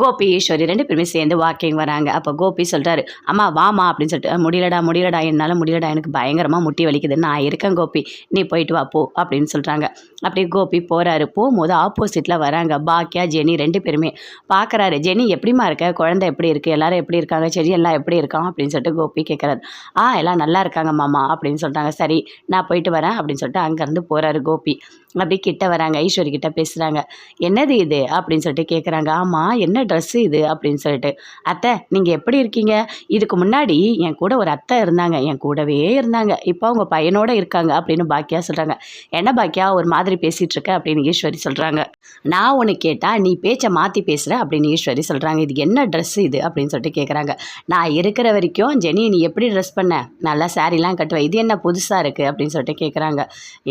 கோபி ஈஸ்வரி ரெண்டு பேருமே சேர்ந்து வாக்கிங் வராங்க. அப்போ கோபி சொல்கிறாரு அம்மா வாமா அப்படின்னு சொல்லிட்டு முடியலடா முடியலடா என்னால் முடியலடா எனக்கு பயங்கரமாக முட்டி வலிக்குது நான் இருக்கேன் கோபி. நீ போயிட்டு வா போ அப்படின்னு சொல்கிறாங்க அப்படியே கோபி போகிறாரு போகும்போது ஆப்போசிட்டில் வராங்க பாக்கியா ஜெனி ரெண்டு பேருமே. பார்க்குறாரு ஜெனி எப்படிம்மா இருக்க? குழந்தை எப்படி இருக்குது எல்லாரும் எப்படி இருக்காங்க? சரி எல்லாம் எப்படி இருக்கான் அப்படின்னு சொல்லிட்டு கோபி கேட்குறாரு ஆ எல்லாம் நல்லா இருக்காங்க மாமா அப்படின்னு சொல்கிறாங்க சரி நான் போயிட்டு வரேன் அப்படின்னு சொல்லிட்டு அங்கேருந்து போகிறாரு கோபி. அப்படியே கிட்ட வராங்க. ஈஸ்வரி கிட்ட பேசுகிறாங்க என்னது இது? அப்படின்னு சொல்லிட்டு கேட்குறாங்க ஆமாம் என்ன ட்ரெஸ்ஸு இது? அப்படின்னு சொல்லிட்டு. அத்தை நீங்கள் எப்படி இருக்கீங்க? இதுக்கு முன்னாடி என் கூட ஒரு அத்தை இருந்தாங்க. என் கூடவே இருந்தாங்க. இப்போ அவங்க பையனோட இருக்காங்க அப்படின்னு பாக்கியா சொல்கிறாங்க என்ன பாக்கியா ஒரு மாதிரி பேசிகிட்டு இருக்க? அப்படின்னு ஈஸ்வரி சொல்கிறாங்க நான் ஒன்று கேட்டால் நீ பேச்சை மாற்றி பேசுகிற அப்படின்னு ஈஸ்வரி சொல்கிறாங்க இது என்ன ட்ரெஸ் இது? அப்படின்னு சொல்லிட்டு கேட்குறாங்க நான் இருக்கிற வரைக்கும் ஜெனி நீ எப்படி ட்ரெஸ் பண்ண? நல்லா சாரீலாம் கட்டுவேன் இது என்ன புதுசாக இருக்குது அப்படின்னு சொல்லிட்டு கேட்குறாங்க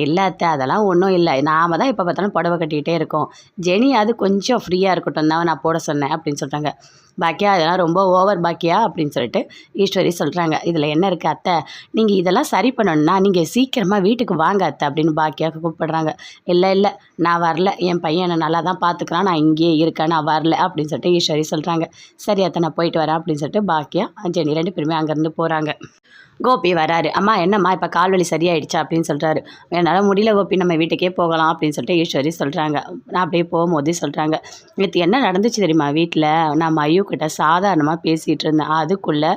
இல்லை அத்தை அதெல்லாம் ஒன்றும் இல்லை. நாம் தான் எப்போ பார்த்தாலும் புடவை கட்டிக்கிட்டே இருக்கோம். ஜெனி அது கொஞ்சம் ஃப்ரீயாக இருக்கட்டும். தான் நான் போட சொன்னேன் அப்படின்னு சொல்கிறாங்க பாக்கியா? அதெல்லாம் ரொம்ப ஓவர் பாக்கியா? அப்படின்னு சொல்லிட்டு ஈஸ்வரி சொல்கிறாங்க இதில் என்ன இருக்குது அத்தை? நீங்கள் இதெல்லாம் சரி பண்ணணும்னா நீங்கள் சீக்கிரமாக வீட்டுக்கு வாங்க அத்தை அப்படின்னு பாக்கியாவுக்கு கூப்பிடுறாங்க. இல்லை இல்லை நான் வரல. என் பையன் என்னை நல்லா தான் பார்த்துக்கிறான் நான் இங்கேயே இருக்கேன். நான் வரல அப்படின்னு சொல்லிட்டு ஈஸ்வரி சொல்கிறாங்க சரி அத்தை நான் போயிட்டு வரேன் அப்படின்னு சொல்லிட்டு பாக்கியா ஜெனி ரெண்டு பேருமே அங்கேருந்து போகிறாங்க கோபி வராரு. அம்மா என்னம்மா இப்போ கால்வலி சரியாயிடுச்சா? அப்படின்னு சொல்கிறாரு என்னால் முடியல கோபி. நம்ம வீட்டுக்கே போகலாம் அப்படின்னு சொல்லிட்டு ஈஸ்வரி சொல்கிறாங்க நான் அப்படியே போகும்போது சொல்கிறாங்க நேற்று என்ன நடந்துச்சு தெரியுமா வீட்டில் நான் மயூ கிட்ட சாதாரணமாக பேசிகிட்டு இருந்தேன். அதுக்குள்ளே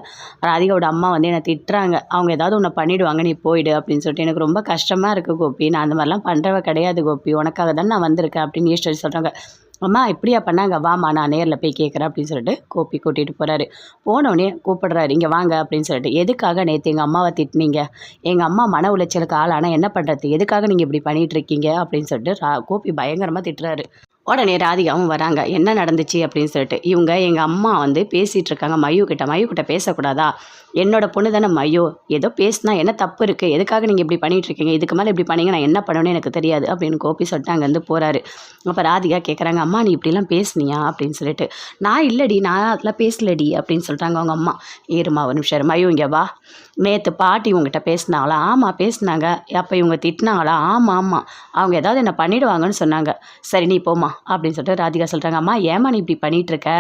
ராதிகாவோட அம்மா வந்து என்னை திட்டுறாங்க. அவங்க ஏதாவது உன்னை பண்ணிவிடுவாங்க நீ போயிடு அப்படின்னு சொல்லிட்டு. எனக்கு ரொம்ப கஷ்டமாக இருக்குது கோபி. நான் அந்த மாதிரிலாம் பண்ணுறவ கிடையாது கோபி. உனக்காக தான் நான் வந்திருக்கேன் அப்படின்னு ஈஸ்வரி சொல்கிறாங்க அம்மா இப்படியா பண்ணாங்க? வாமா நான் நேரில் போய் கேட்குறேன் அப்படின்னு சொல்லிட்டு கோப்பி கூட்டிகிட்டு போகிறாரு போனோடனே கூப்பிடுறாரு இங்கே வாங்க அப்படின்னு சொல்லிட்டு. எதுக்காக நேற்று எங்கள் அம்மாவை திட்டினீங்க? எங்கள் அம்மா மன உளைச்சலுக்கு ஆளானால் என்ன பண்ணுறது எதுக்காக நீங்கள் இப்படி பண்ணிகிட்ருக்கீங்க அப்படின்னு சொல்லிட்டு ரா கோபி பயங்கரமாக திட்டுறாரு. உடனே ராதிகாவும் வராங்க. என்ன நடந்துச்சு? அப்படின்னு சொல்லிட்டு. இவங்க எங்கள் அம்மா வந்து பேசிகிட்டு இருக்காங்க மயூ கிட்ட மயூ கிட்ட பேசக்கூடாதா? என்னோட பொண்ணு தானே மயூ. ஏதோ பேசினா என்ன தப்பு இருக்குது எதுக்காக நீங்கள் இப்படி பண்ணிகிட்டு இருக்கீங்க இதுக்கு மேலே இப்படி பண்ணீங்க நான் என்ன பண்ணணும்னு எனக்கு தெரியாது. அப்படின்னு கோபி சொல்லிட்டு அங்கேருந்து போகிறாரு அப்போ ராதிகா கேட்குறாங்க அம்மா நீ இப்படிலாம் பேசுனியா? அப்படின்னு சொல்லிட்டு. நான் இல்லடி நான் அதெல்லாம் பேசலடி. அப்படின்னு சொல்லிட்டாங்க அவங்க அம்மா. ஏறுமா ஒரு நிமிஷம் இரு. மயூ இங்கே வா. நேற்று பாட்டி உங்ககிட்ட பேசினாங்களா? ஆமாம் பேசினாங்க. அப்போ இவங்க திட்டினாங்களா? ஆமாம் ஆமாம் அவங்க ஏதாவது என்ன பண்ணிடுவாங்கன்னு சொன்னாங்க. சரி நீ போம்மா. அப்படின்னு சொல்லிட்டு ராதிகா சொல்கிறாங்க அம்மா ஏமா நீ இப்படி பண்ணிட்டு இருக்க?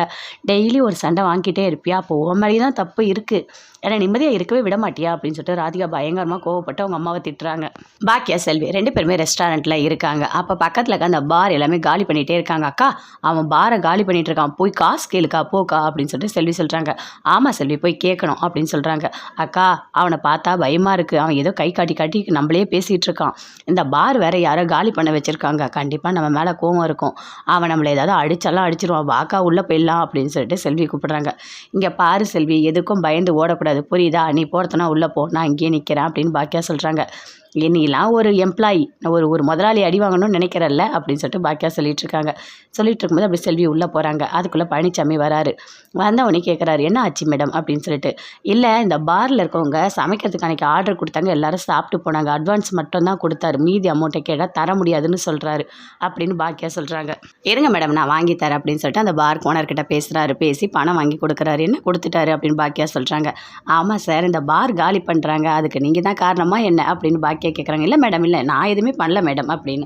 டெய்லி ஒரு சண்டை வாங்கிட்டே இருப்பியா? அப்போ உன் மேலே தான் தப்பு இருக்குது ஏன்னா நிம்மதியாக இருக்கவே விட மாட்டியா அப்படின்னு சொல்லிட்டு ராதிகா பயங்கரமாக கோவப்பட்டு அவங்க அம்மாவை திட்டுறாங்க. பாக்கியா செல்வி ரெண்டு பேருமே ரெஸ்டாரண்ட்டில் இருக்காங்க. அப்போ பக்கத்தில் இருக்க அந்த பார் எல்லாமே காலி பண்ணிகிட்டே இருக்காங்க. அக்கா அவன் பாரை காலி பண்ணிட்டு இருக்கான். போய் காசு கேளுக்கா போக்கா அப்படின்னு சொல்லிட்டு செல்வி சொல்கிறாங்க ஆமாம் செல்வி போய் கேட்கணும் அப்படின்னு சொல்கிறாங்க அக்கா அவனை பார்த்தா பயமாக இருக்குது அவன் ஏதோ கை காட்டி காட்டி நம்மளே பேசிகிட்டு இருக்கான். இந்த பார் வேற யாரோ காலி பண்ண வச்சுருக்காங்க. கண்டிப்பாக நம்ம மேலே கோவம் இருக்கும். அவன் நம்மளை ஏதாவது அடிச்சாலாம் அடிச்சிருவான். வாக்கா உள்ளே போயிடலாம் அப்படின்னு சொல்லிட்டு செல்வி கூப்பிட்றாங்க. இங்கே பாரு செல்வி எதுக்கும் பயந்து ஓடக்கூடாது. புரியுதா? நீ போகிறதுனா உள்ளே போ நான் இங்கேயே நிற்கிறேன் அப்படின்னு பாக்கியா சொல்கிறாங்க என்னையெல்லாம் ஒரு எம்ப்ளாயி ஒரு ஒரு முதலாளி அடி வாங்கணும்னு நினைக்கிறல்ல அப்படின்னு சொல்லிட்டு பாக்கியா சொல்லிட்டு இருக்காங்க சொல்லிட்டு இருக்கும்போது அப்படி செல்வி உள்ளே போகிறாங்க அதுக்குள்ளே பழனிசாமி வராரு. வந்தவொடனே கேட்குறாரு என்ன ஆச்சு மேடம் அப்படின்னு சொல்லிட்டு இல்லை இந்த பாரில் இருக்கவங்க சமைக்கிறதுக்கு அன்றைக்கி ஆர்டர் கொடுத்தாங்க. எல்லாரும் சாப்பிட்டு போனாங்க. அட்வான்ஸ் மட்டும் தான் கொடுத்தாரு. மீதி அமௌண்ட்டை கேட்டால் தர முடியாதுன்னு சொல்கிறாரு அப்படின்னு பாக்கியா சொல்கிறாங்க இருங்க மேடம் நான் வாங்கி தரேன். அப்படின்னு சொல்லிட்டு அந்த பார் ஓனர்கிட்ட பேசுகிறாரு பேசி பணம் வாங்கி கொடுக்குறாரு. என்ன கொடுத்துட்டாரு? அப்படின்னு பாக்கியா சொல்கிறாங்க ஆமாம் சார் இந்த பார் காலி பண்ணுறாங்க அதுக்கு நீங்கள் தான் காரணமாக என்ன? அப்படின்னு பாக்கியா கேட்குறாங்க இல்லை மேடம் இல்லை நான் எதுவுமே பண்ணல மேடம் அப்படின்னு.